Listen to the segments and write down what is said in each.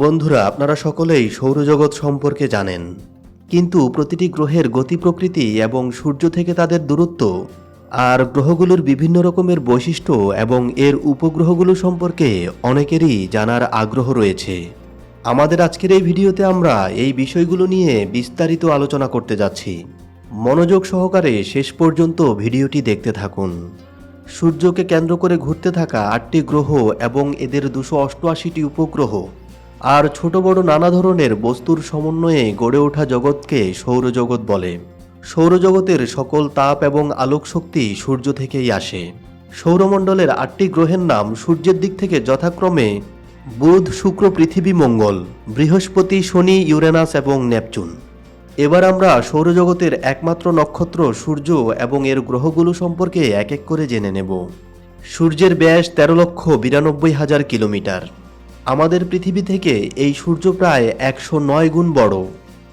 বন্ধুরা, আপনারা সকলেই সৌরজগৎ সম্পর্কে জানেন। কিন্তু প্রতিটি গ্রহের গতি প্রকৃতি এবং সূর্য থেকে তাদের দূরত্ব আর গ্রহগুলোর বিভিন্ন রকমের বৈশিষ্ট্য এবং এর উপগ্রহগুলো সম্পর্কে অনেকেরই জানার আগ্রহ রয়েছে। আমাদের আজকের এই ভিডিওতে আমরা এই বিষয়গুলো নিয়ে বিস্তারিত আলোচনা করতে যাচ্ছি। মনোযোগ সহকারে শেষ পর্যন্ত ভিডিওটি দেখতে থাকুন। সূর্যকে কেন্দ্র করে ঘুরতে থাকা আটটি গ্রহ এবং এদের দুশো অষ্টআশিটি উপগ্রহ আর ছোট বড় নানা ধরনের বস্তুর সমন্বয়ে গড়ে ওঠা জগৎকে সৌরজগৎ বলে। সৌরজগতের সকল তাপ এবং আলোক শক্তি সূর্য থেকেই আসে। সৌরমণ্ডলের আটটি গ্রহের নাম সূর্যের দিক থেকে যথাক্রমে বুধ, শুক্র, পৃথিবী, মঙ্গল, বৃহস্পতি, শনি, ইউরেনাস এবং নেপচুন। এবার আমরা সৌরজগতের একমাত্র নক্ষত্র সূর্য এবং এর গ্রহগুলো সম্পর্কে এক এক করে জেনে নেব। সূর্যের ব্যাস তেরো লক্ষ বিরানব্বই হাজার কিলোমিটার। আমাদের পৃথিবী থেকে এই সূর্য প্রায় একশো নয় গুণ বড়।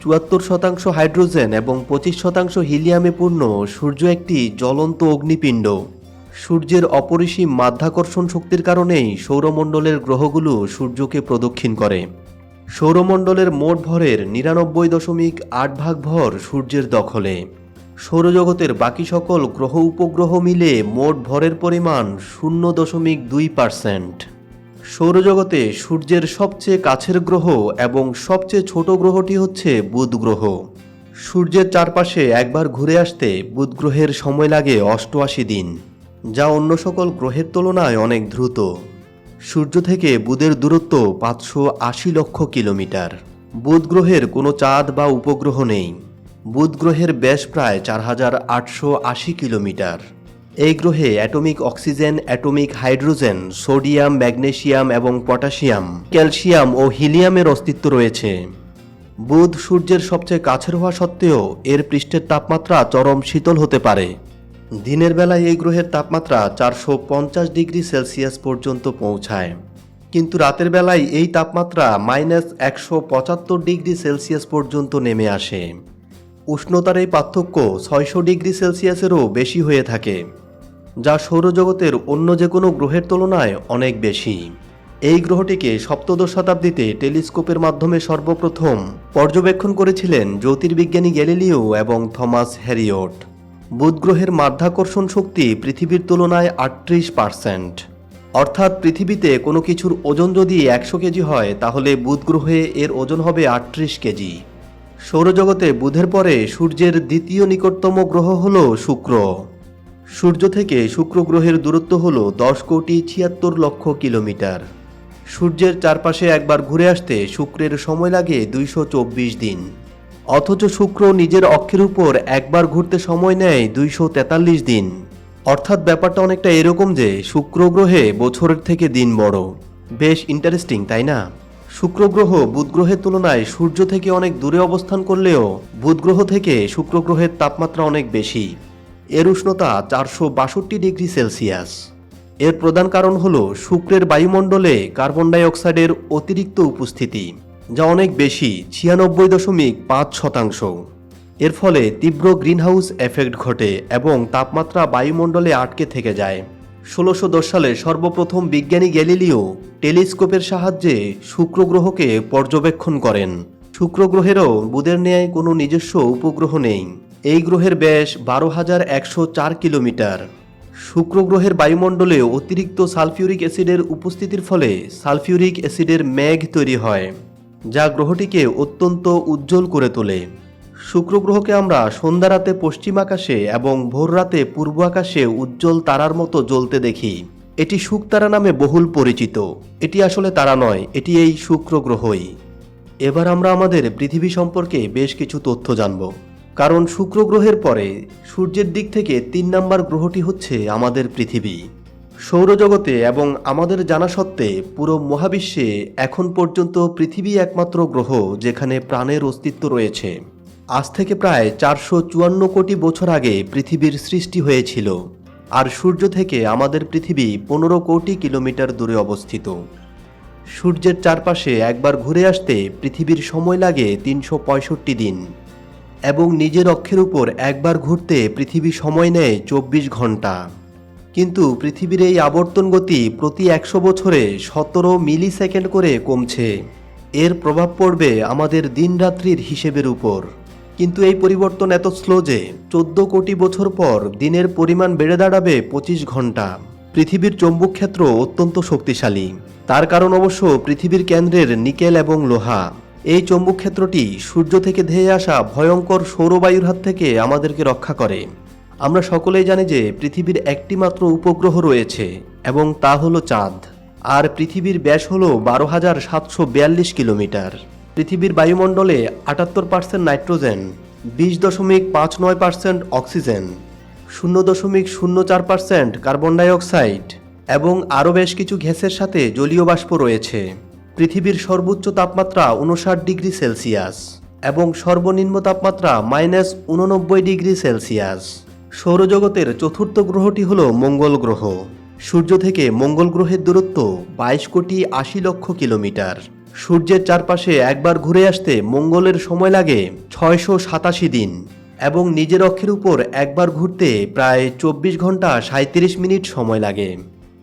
চুয়াত্তর শতাংশ হাইড্রোজেন এবং পঁচিশ শতাংশ হিলিয়ামে পূর্ণ সূর্য একটি জ্বলন্ত অগ্নিপিণ্ড। সূর্যের অপরিসীম মাধ্যাকর্ষণ শক্তির কারণেই সৌরমণ্ডলের গ্রহগুলো সূর্যকে প্রদক্ষিণ করে। সৌরমণ্ডলের মোট ভরের নিরানব্বই দশমিক আট ভাগ ভর সূর্যের দখলে। সৌরজগতের বাকি সকল গ্রহ উপগ্রহ মিলে মোট ভরের পরিমাণ শূন্য দশমিক দুই পার্সেন্ট। সৌরজগতে সূর্যের সবচেয়ে কাছের গ্রহ এবং সবচেয়ে ছোট গ্রহটি হচ্ছে বুধ গ্রহ সূর্যের চারপাশে একবার ঘুরে আসতে বুধ গ্রহের সময় লাগে অষ্টআশি দিন, যা অন্য সকল গ্রহের তুলনায় অনেক দ্রুত। সূর্য থেকে বুধের দূরত্ব পাঁচশো আশি লক্ষ কিলোমিটার। বুধ গ্রহের কোনো চাঁদ বা উপগ্রহ নেই। বুধ গ্রহের ব্যাস প্রায় চার হাজার আটশো আশি কিলোমিটার। এই গ্রহে atomic oxygen, atomic hydrogen, sodium magnesium এবং পটাশিয়াম, ক্যালসিয়াম ও হিলিয়ামের অস্তিত্ব রয়েছে। বুধ সূর্যের সবচেয়ে কাছের হওয়া সত্ত্বেও এর পৃষ্ঠের তাপমাত্রা চরম শীতল হতে পারে। দিনের বেলায় এই গ্রহের তাপমাত্রা চারশো পঞ্চাশ ডিগ্রি সেলসিয়াস পর্যন্ত পৌঁছায়। কিন্তু রাতের বেলায় এই তাপমাত্রা মাইনাস একশো পঁচাত্তর ডিগ্রি সেলসিয়াস পর্যন্ত নেমে আসে। উষ্ণতার এই পার্থক্য ছয়শো ডিগ্রি সেলসিয়াসেরও বেশি হয়ে থাকে। যা সৌরজগতের অন্য যে কোনো গ্রহের তুলনায় অনেক বেশি। এই গ্রহটিকে সপ্তদশ শতাব্দীতে টেলিস্কোপের মাধ্যমে সর্বপ্রথম পর্যবেক্ষণ করেছিলেন জ্যোতির্বিজ্ঞানী গ্যালিলিও এবং থমাস হ্যারিয়ট। বুধ গ্রহের মাধ্যাকর্ষণ শক্তি পৃথিবীর তুলনায় আটত্রিশ পার্সেন্ট। অর্থাৎ পৃথিবীতে কোনো কিছুর ওজন যদি একশো কেজি হয়, তাহলে বুধ গ্রহে এর ওজন হবে আটত্রিশ কেজি। সৌরজগতে বুধের পরে সূর্যের দ্বিতীয় নিকটতম গ্রহ হল শুক্র। সূর্য থেকে শুক্র গ্রহের দূরত্ব হল দশ কোটি ছিয়াত্তর লক্ষ কিলোমিটার। সূর্যের চারপাশে একবার ঘুরে আসতে শুক্রের সময় লাগে দুইশো চব্বিশ দিন। অথচ শুক্র নিজের অক্ষের উপর একবার ঘুরতে সময় নেয় দুইশো তেতাল্লিশ দিন। অর্থাৎ ব্যাপারটা অনেকটা এরকম যে শুক্র গ্রহে বছরের থেকে দিন বড়। বেশ ইন্টারেস্টিং তাই না? শুক্র গ্রহ বুধ গ্রহের তুলনায় সূর্য থেকে অনেক দূরে অবস্থান করলেও বুধ গ্রহ থেকে শুক্র গ্রহের তাপমাত্রা অনেক বেশি। এর উষ্ণতা চারশো বাষট্টি ডিগ্রি সেলসিয়াস। এর প্রধান কারণ হল শুক্রের বায়ুমণ্ডলে কার্বন ডাই অক্সাইডের অতিরিক্ত উপস্থিতি, যা অনেক বেশি, ছিয়ানব্বই দশমিক পাঁচ শতাংশ। এর ফলে তীব্র গ্রিনহাউস এফেক্ট ঘটে এবং তাপমাত্রা বায়ুমণ্ডলে আটকে থেকে যায়। ষোলোশো দশ সালে সর্বপ্রথম বিজ্ঞানী গ্যালিলিও টেলিস্কোপের সাহায্যে শুক্র গ্রহকে পর্যবেক্ষণ করেন। শুক্র গ্রহেরও বুধের ন্যায় কোনো নিজস্ব উপগ্রহ নেই। এই গ্রহের ব্যাস বারো হাজার একশো চার কিলোমিটার। শুক্র গ্রহের বায়ুমণ্ডলে অতিরিক্ত সালফিউরিক অ্যাসিডের উপস্থিতির ফলে সালফিউরিক অ্যাসিডের মেঘ তৈরি হয়, যা গ্রহটিকে অত্যন্ত উজ্জ্বল করে তোলে। শুক্র গ্রহকে আমরা সন্ধ্যা রাতে পশ্চিম আকাশে এবং ভোর রাতে পূর্ব আকাশে উজ্জ্বল তারার মতো জ্বলতে দেখি। এটি শুকতারা নামে বহুল পরিচিত। এটি আসলে তারা নয়, এটি এই শুক্র গ্রহই। এবার আমরা আমাদের পৃথিবী সম্পর্কে বেশ কিছু তথ্য জানব। কারণ শুক্র গ্রহের পরে সূর্যের দিক থেকে তিন নম্বর গ্রহটি হচ্ছে আমাদের পৃথিবী। সৌরজগতে এবং আমাদের জানা সত্ত্বে পুরো মহাবিশ্বে এখন পর্যন্ত পৃথিবী একমাত্র গ্রহ যেখানে প্রাণের অস্তিত্ব রয়েছে। আজ থেকে প্রায় চারশো চুয়ান্ন কোটি বছর আগে পৃথিবীর সৃষ্টি হয়েছিল। আর সূর্য থেকে আমাদের পৃথিবী পনেরো কোটি কিলোমিটার দূরে অবস্থিত। সূর্যের চারপাশে একবার ঘুরে আসতে পৃথিবীর সময় লাগে তিনশো পঁয়ষট্টি দিন। এবং নিজের অক্ষের উপর একবার ঘুরতে পৃথিবী সময় নেয় চব্বিশ ঘণ্টা। কিন্তু পৃথিবীর এই আবর্তন গতি প্রতি একশো বছরে সতেরো মিলি সেকেন্ড করে কমছে। এর প্রভাব পড়বে আমাদের দিনরাত্রির হিসেবের উপর। কিন্তু এই পরিবর্তন এত স্লো যে চোদ্দ কোটি বছর পর দিনের পরিমাণ বেড়ে দাঁড়াবে পঁচিশ ঘণ্টা। পৃথিবীর চৌম্বক ক্ষেত্র অত্যন্ত শক্তিশালী। তার কারণ অবশ্য পৃথিবীর কেন্দ্রের নিকেল এবং লোহা। এই চৌম্বক ক্ষেত্রটি সূর্য থেকে ধেয়ে আসা ভয়ঙ্কর সৌরবায়ুর হাত থেকে আমাদেরকে রক্ষা করে। আমরা সকলেই জানি যে পৃথিবীর একটি মাত্র উপগ্রহ রয়েছে, এবং তা হলো চাঁদ। আর পৃথিবীর ব্যাস হলো বারো হাজার সাতশো বিয়াল্লিশ কিলোমিটার। পৃথিবীর বায়ুমণ্ডলে আটাত্তর পার্সেন্ট নাইট্রোজেন, বিশ দশমিক পাঁচ নয় পার্সেন্ট অক্সিজেন, শূন্য দশমিক শূন্য চার পার্সেন্ট কার্বন ডাইঅক্সাইড, এবং আরও বেশ কিছু গ্যাসের সাথে জলীয় বাষ্প রয়েছে। পৃথিবীর সর্বোচ্চ তাপমাত্রা উনষাট ডিগ্রি সেলসিয়াস এবং সর্বনিম্ন তাপমাত্রা মাইনাস উননব্বই ডিগ্রি সেলসিয়াস। সৌরজগতের চতুর্থ গ্রহটি হল মঙ্গল গ্রহ। সূর্য থেকে মঙ্গল গ্রহের দূরত্ব বাইশ কোটি আশি লক্ষ কিলোমিটার। সূর্যের চারপাশে একবার ঘুরে আসতে মঙ্গলের সময় লাগে ছয়শো সাতাশি দিন এবং নিজের অক্ষের উপর একবার ঘুরতে প্রায় চব্বিশ ঘণ্টা সাঁত্রিশ মিনিট সময় লাগে।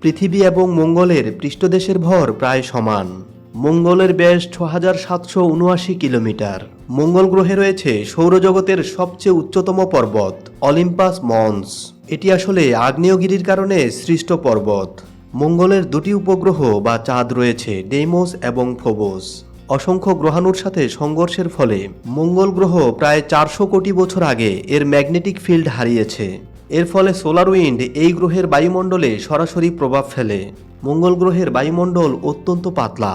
পৃথিবী এবং মঙ্গলের পৃষ্ঠদেশের ভর প্রায় সমান। মঙ্গলের ব্যাস ছ হাজার সাতশো উনআশি কিলোমিটার। মঙ্গল গ্রহে রয়েছে সৌরজগতের সবচেয়ে উচ্চতম পর্বত, অলিম্পাস মন্স। এটি আসলে আগ্নেয়গিরির কারণে সৃষ্ট পর্বত। মঙ্গলের দুটি উপগ্রহ বা চাঁদ রয়েছে, ডেইমোস এবং ফোবোস। অসংখ্য গ্রহাণুর সাথে সংঘর্ষের ফলে মঙ্গল গ্রহ প্রায় চারশো কোটি বছর আগে এর ম্যাগনেটিক ফিল্ড হারিয়েছে। এর ফলে সোলার উইন্ড এই গ্রহের বায়ুমণ্ডলে সরাসরি প্রভাব ফেলে। মঙ্গল গ্রহের বায়ুমণ্ডল অত্যন্ত পাতলা।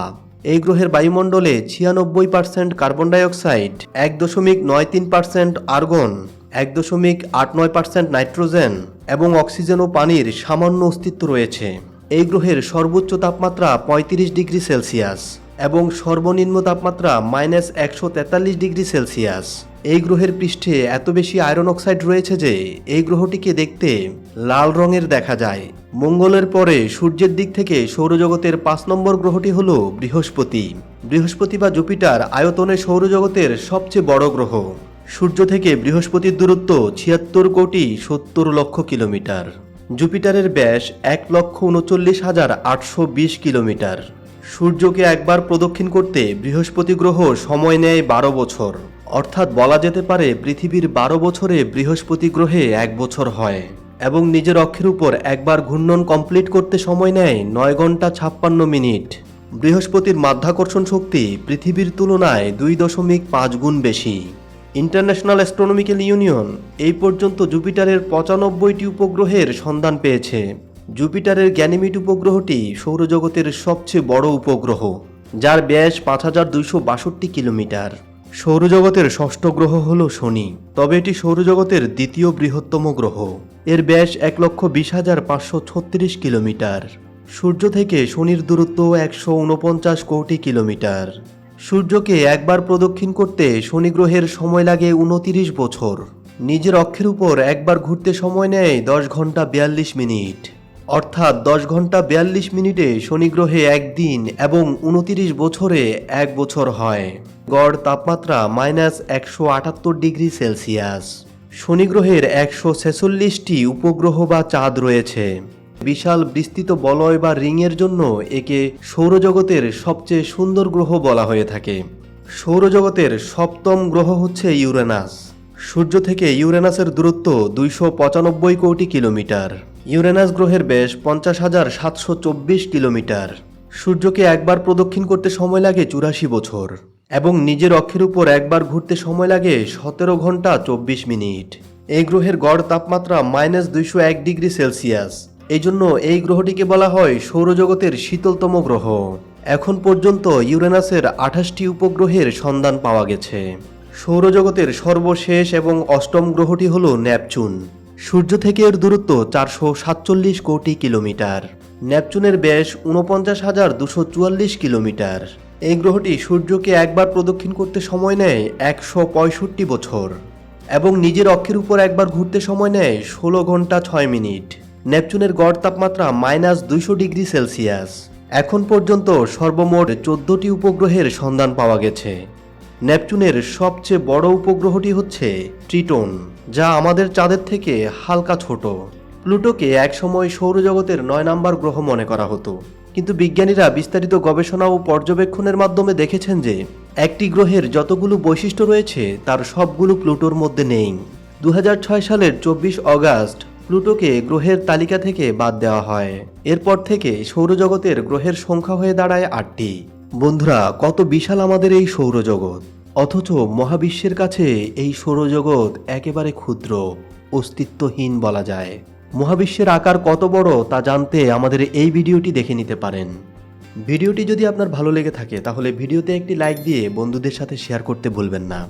এই গ্রহের বায়ুমণ্ডলে ছিয়ানব্বই পার্সেন্ট কার্বন ডাইঅক্সাইড এক দশমিক নয় তিন পার্সেন্ট আর্গন এক দশমিক আট নয় পার্সেন্ট নাইট্রোজেন এবং অক্সিজেন ও পানির সামান্য অস্তিত্ব রয়েছে। এই গ্রহের সর্বোচ্চ তাপমাত্রা পঁয়ত্রিশ ডিগ্রি সেলসিয়াস এবং সর্বনিম্ন তাপমাত্রা মাইনাস একশো তেতাল্লিশ ডিগ্রি সেলসিয়াস। এই গ্রহের পৃষ্ঠে এত বেশি আয়রন অক্সাইড রয়েছে যে এই গ্রহটিকে দেখতে লাল রঙের দেখা যায়। মঙ্গলের পরে সূর্যের দিক থেকে সৌরজগতের পাঁচ নম্বর গ্রহটি হল বৃহস্পতি। বৃহস্পতি বা জুপিটার আয়তনে সৌরজগতের সবচেয়ে বড় গ্রহ। সূর্য থেকে বৃহস্পতির দূরত্ব ছিয়াত্তর কোটি সত্তর লক্ষ কিলোমিটার। জুপিটারের ব্যাস এক লক্ষ উনচল্লিশ হাজার আটশো বিশ কিলোমিটার। সূর্যকে একবার প্রদক্ষিণ করতে বৃহস্পতি গ্রহ সময় নেয় বারো বছর। অর্থাৎ বলা যেতে পারে পৃথিবীর বারো বছরে বৃহস্পতি গ্রহে এক বছর হয় এবং নিজের অক্ষের উপর একবার ঘূর্ণন কমপ্লিট করতে সময় নেয় নয় ঘণ্টা ছাপ্পান্ন মিনিট। বৃহস্পতির মাধ্যাকর্ষণ শক্তি পৃথিবীর তুলনায় দুই দশমিক পাঁচ গুণ বেশি। ইন্টারন্যাশনাল অ্যাস্ট্রোনমিক্যাল ইউনিয়ন এই পর্যন্ত জুপিটারের পঁচানব্বইটি উপগ্রহের সন্ধান পেয়েছে। জুপিটারের গ্যানিমিড উপগ্রহটি সৌরজগতের সবচেয়ে বড় উপগ্রহ, যার ব্যাস পাঁচ হাজার দুইশো বাষট্টি কিলোমিটার। সৌরজগতের ষষ্ঠ গ্রহ হল শনি, তবে এটি সৌরজগতের দ্বিতীয় বৃহত্তম গ্রহ। এর ব্যাস এক লক্ষ বিশ হাজার পাঁচশো ছত্রিশ কিলোমিটার। সূর্য থেকে শনির দূরত্ব একশো উনপঞ্চাশ কোটি কিলোমিটার। সূর্যকে একবার প্রদক্ষিণ করতে শনি গ্রহের সময় লাগে উনতিরিশ বছর। নিজের অক্ষের উপর একবার ঘুরতে সময় নেয় দশ ঘণ্টা বিয়াল্লিশ মিনিট। অর্থাৎ দশ ঘণ্টা বিয়াল্লিশ মিনিটে শনি গ্রহে একদিন এবং উনতিরিশ বছরে এক বছর হয়। গড় তাপমাত্রা মাইনাস একশো আটাত্তর ডিগ্রি সেলসিয়াস। শনি গ্রহের একশো ছেচল্লিশটি উপগ্রহ বা চাঁদ রয়েছে। বিশাল বিস্তৃত বলয় বা রিংয়ের জন্য একে সৌরজগতের সবচেয়ে সুন্দর গ্রহ বলা হয়ে থাকে। সৌরজগতের সপ্তম গ্রহ হচ্ছে ইউরেনাস। সূর্য থেকে ইউরেনাসের দূরত্ব দুইশো পঁচানব্বই কোটি কিলোমিটার। ইউরেনাস গ্রহের ব্যাস পঞ্চাশ হাজার সাতশো চব্বিশ কিলোমিটার। সূর্যকে একবার প্রদক্ষিণ করতে সময় লাগে চুরাশি বছর এবং নিজের অক্ষের উপর একবার ঘুরতে সময় লাগে সতেরো ঘণ্টা চব্বিশ মিনিট। এই গ্রহের গড় তাপমাত্রা মাইনাস দুইশো এক ডিগ্রি সেলসিয়াস। এই জন্য এই গ্রহটিকে বলা হয় সৌরজগতের শীতলতম গ্রহ। এখন পর্যন্ত ইউরেনাসের আঠাশটি উপগ্রহের সন্ধান পাওয়া গেছে। সৌরজগতের সর্বশেষ এবং অষ্টম গ্রহটি হল ন্যাপচুন সূর্য থেকে এর দূরত্ব চারশো সাতচল্লিশ কোটি কিলোমিটার। ন্যাপচুনের ব্যাস উনপঞ্চাশ হাজার দুশো চুয়াল্লিশ কিলোমিটার। এই গ্রহটি সূর্যকে একবার প্রদক্ষিণ করতে সময় নেয় একশো পঁয়ষট্টি বছর এবং নিজের অক্ষের উপর একবার ঘুরতে সময় নেয় ষোলো ঘণ্টা ছয় মিনিট। নেপচুনের গড় তাপমাত্রা মাইনাস দুইশো ডিগ্রি সেলসিয়াস। এখন পর্যন্ত সর্বমোট চোদ্দটি উপগ্রহের সন্ধান পাওয়া গেছে। নেপচুনের সবচেয়ে বড় উপগ্রহটি হচ্ছে ট্রিটন, যা আমাদের চাঁদের থেকে হালকা ছোট। প্লুটোকে একসময় সৌরজগতের নয় নাম্বার গ্রহ মনে করা হতো। কিন্তু বিজ্ঞানীরা বিস্তারিত গবেষণা ও পর্যবেক্ষণের মাধ্যমে দেখেছেন যে, একটি গ্রহের যতগুলো বৈশিষ্ট্য রয়েছে, তার সবগুলো প্লুটোর মধ্যে নেই। দু হাজার ছয় সালের চব্বিশ অগাস্ট, প্লুটোকে গ্রহের তালিকা থেকে বাদ দেওয়া হয়। এরপর থেকে সৌরজগতের গ্রহের সংখ্যা হয়ে দাঁড়ায় আটটি। বন্ধুরা, কত বিশাল আমাদের এই সৌরজগৎ। অথচ মহাবিশ্বের কাছে এই সৌরজগৎ একেবারে ক্ষুদ্র, অস্তিত্বহীন বলা যায়। মহাবিশ্বের আকার কত বড় তা জানতে আমাদের এই ভিডিওটি দেখে নিতে পারেন। ভিডিওটি যদি আপনার ভালো লেগে থাকে, তাহলে ভিডিওতে একটি লাইক দিয়ে বন্ধুদের সাথে শেয়ার করতে ভুলবেন না।